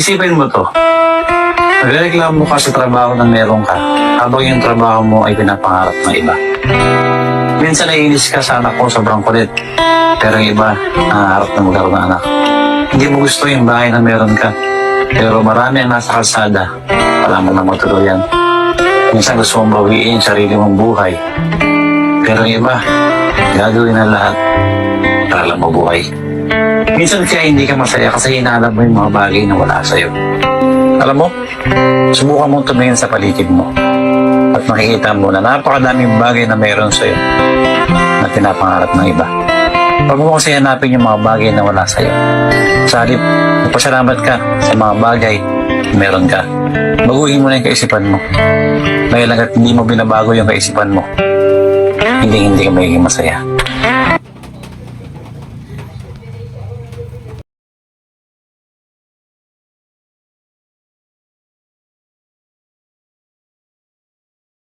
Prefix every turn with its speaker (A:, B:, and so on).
A: Isipin mo to. Nagreklamo ka sa trabaho na meron ka habang yung trabaho mo ay pinapangarap ng iba. Minsan naiinis ka sa anak ko sobrang kulit. Pero yung iba, nangangarap na magkaroon ng anak. Hindi mo gusto yung bahay na meron ka. Pero marami ang nasa kalsada. Wala mo na matuluyan. Minsan gusto mong bawiin sarili mong buhay. Pero yung iba, gagawin ang lahat para lang mabuhay. Minsan kaya hindi ka masaya kasi hinahanap mo yung mga bagay na wala sa'yo. Alam mo, subukan mong tumingin sa paligid mo at makikita mo na napakadaming bagay na meron sa'yo na pinapangarap ng iba. Huwag mo kasi hanapin yung mga bagay na wala sa'yo. Sa halip, magpasalamat ka sa mga bagay na meron ka. Baguhin mo na yung kaisipan mo. Dahil hanggat hindi mo binabago yung kaisipan mo, hindi hindi ka magiging masaya.